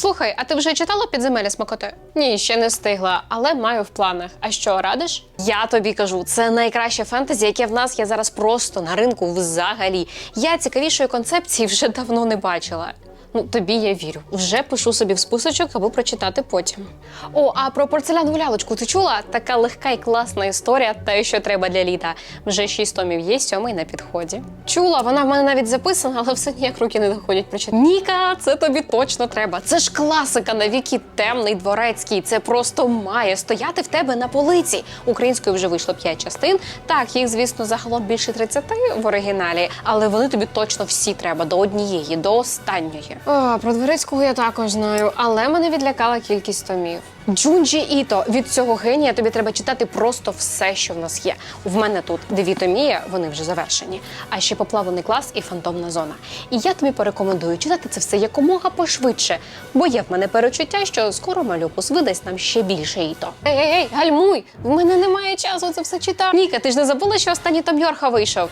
Слухай, а ти вже читала підземелля смакоти? Ні, ще не встигла, але маю в планах. А що, радиш? Я тобі кажу, це найкраще фентезі, яке в нас є зараз просто на ринку взагалі. Я цікавішої концепції вже давно не бачила. Ну, тобі я вірю. Вже пишу собі в списочок, аби прочитати потім. О, а про порцелянову лялочку ти чула? Така легка і класна історія, те, що треба для літа. Вже шість томів є, сьомий на підході. Чула, вона в мене навіть записана, але все ніяк руки не доходять прочитати. Ніка, це тобі точно треба. Це ж класика на віки темний дворецький. Це просто має стояти в тебе на полиці. Українською вже вийшло п'ять частин. Так, їх, звісно, загалом більше 30 в оригіналі, але вони тобі точно всі треба до однієї, до останньої. О, про дворецького я також знаю, але мене відлякала кількість томів. Джунджі Іто від цього генія тобі треба читати просто все, що в нас є. В мене тут дві томії, вони вже завершені. А ще поплавлений клас і фантомна зона. І я тобі порекомендую читати це все якомога пошвидше, бо є в мене перечуття, що скоро малюпус видасть нам ще більше іто. Ей, ей, ей, гальмуй! В мене немає часу це все читати. Ніка, ти ж не забула, що останній том Йорха вийшов.